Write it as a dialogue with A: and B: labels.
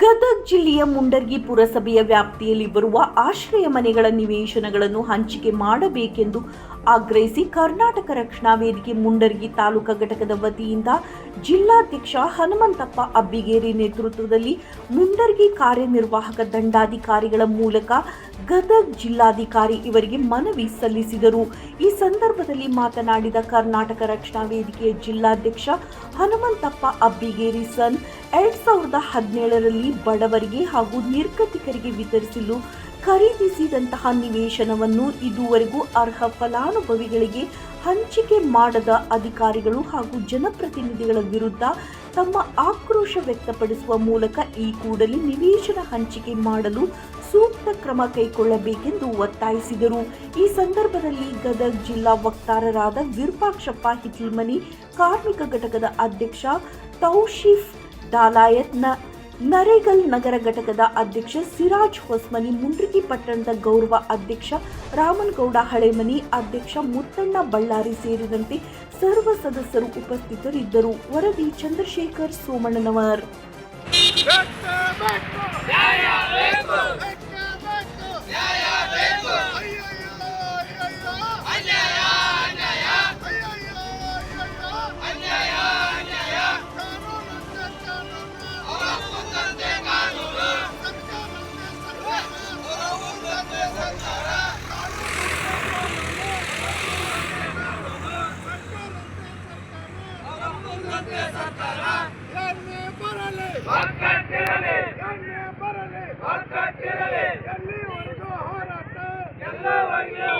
A: ಗದಗ ಜಿಲ್ಲೆಯ ಮುಂಡರ್ಗಿ ಪುರಸಭೆಯ ವ್ಯಾಪ್ತಿಯಲ್ಲಿ ಬರುವ ಆಶ್ರಯ ಮನೆಗಳ ನಿವೇಶನಗಳನ್ನು ಹಂಚಿಕೆ ಮಾಡಬೇಕೆಂದು ಆಗ್ರಹಿಸಿ ಕರ್ನಾಟಕ ರಕ್ಷಣಾ ವೇದಿಕೆ ಮುಂಡರ್ಗಿ ತಾಲೂಕಾ ಘಟಕದ ವತಿಯಿಂದ ಜಿಲ್ಲಾಧ್ಯಕ್ಷ ಹನುಮಂತಪ್ಪ ಅಬ್ಬಿಗೇರಿ ನೇತೃತ್ವದಲ್ಲಿ ಮುಂಡರ್ಗಿ ಕಾರ್ಯನಿರ್ವಾಹಕ ದಂಡಾಧಿಕಾರಿಗಳ ಮೂಲಕ ಗದಗ್ ಜಿಲ್ಲಾಧಿಕಾರಿ ಇವರಿಗೆ ಮನವಿ ಸಲ್ಲಿಸಿದರು. ಈ ಸಂದರ್ಭದಲ್ಲಿ ಮಾತನಾಡಿದ ಕರ್ನಾಟಕ ರಕ್ಷಣಾ ವೇದಿಕೆಯ ಜಿಲ್ಲಾಧ್ಯಕ್ಷ ಹನುಮಂತಪ್ಪ ಅಬ್ಬಿಗೇರಿ ಸನ್ ಎರಡ್ ಸಾವಿರದ ಹದಿನೇಳರಲ್ಲಿ ಬಡವರಿಗೆ ಹಾಗೂ ನಿರ್ಗತಿಕರಿಗೆ ವಿತರಿಸಲು ಖರೀದಿಸಿದಂತಹ ನಿವೇಶನವನ್ನು ಇದುವರೆಗೂ ಅರ್ಹ ಫಲಾನುಭವಿಗಳಿಗೆ ಹಂಚಿಕೆ ಮಾಡದ ಅಧಿಕಾರಿಗಳು ಹಾಗೂ ಜನಪ್ರತಿನಿಧಿಗಳ ವಿರುದ್ಧ ತಮ್ಮ ಆಕ್ರೋಶ ವ್ಯಕ್ತಪಡಿಸುವ ಮೂಲಕ ಈ ಕೂಡಲೇ ನಿವೇಶನ ಹಂಚಿಕೆ ಮಾಡಲು ಸೂಕ್ತ ಕ್ರಮ ಕೈಗೊಳ್ಳಬೇಕೆಂದು ಒತ್ತಾಯಿಸಿದರು. ಈ ಸಂದರ್ಭದಲ್ಲಿ ಗದಗ ಜಿಲ್ಲಾ ವಕ್ತಾರರಾದ ವಿರೂಪಾಕ್ಷಪ್ಪ ಹಿತ್ಲಮನಿ ಕಾರ್ಮಿಕ ಘಟಕದ ಅಧ್ಯಕ್ಷ ತೌಶೀಫ್ ಡಾಲಾಯತ್ನ ನರೇಗಲ್ ನಗರ ಘಟಕದ ಅಧ್ಯಕ್ಷ ಸಿರಾಜ್ ಹೊಸ್ಮನಿ, ಮುಂಡ್ರಿಗಿ ಪಟ್ಟಣದ ಗೌರವ ಅಧ್ಯಕ್ಷ ರಾಮನಗೌಡ ಹಳೆಮನಿ, ಅಧ್ಯಕ್ಷ ಮುತ್ತಣ್ಣ ಬಳ್ಳಾರಿ ಸೇರಿದಂತೆ ಸರ್ವ ಸದಸ್ಯರು ಉಪಸ್ಥಿತರಿದ್ದರು. ವರದಿ ಚಂದ್ರಶೇಖರ್ ಸೋಮಣ್ಣನವರ್.
B: ಬರಲಿ. ಬರಲಿ.